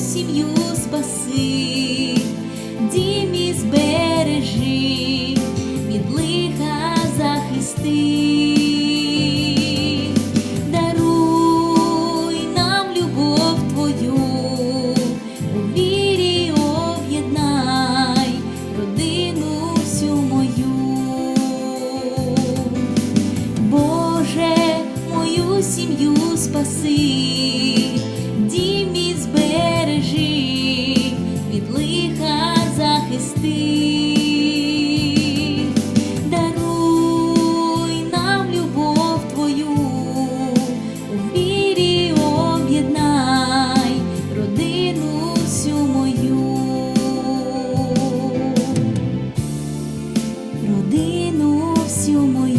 сім'ю спаси, дім і збережи, від лиха захисти, даруй нам любов твою, у вірі об'єднай родину всю мою, Боже, мою сім'ю спаси. гріха захисти, даруй нам любов твою, у вірі об'єднай родину всю мою, родину всю мою.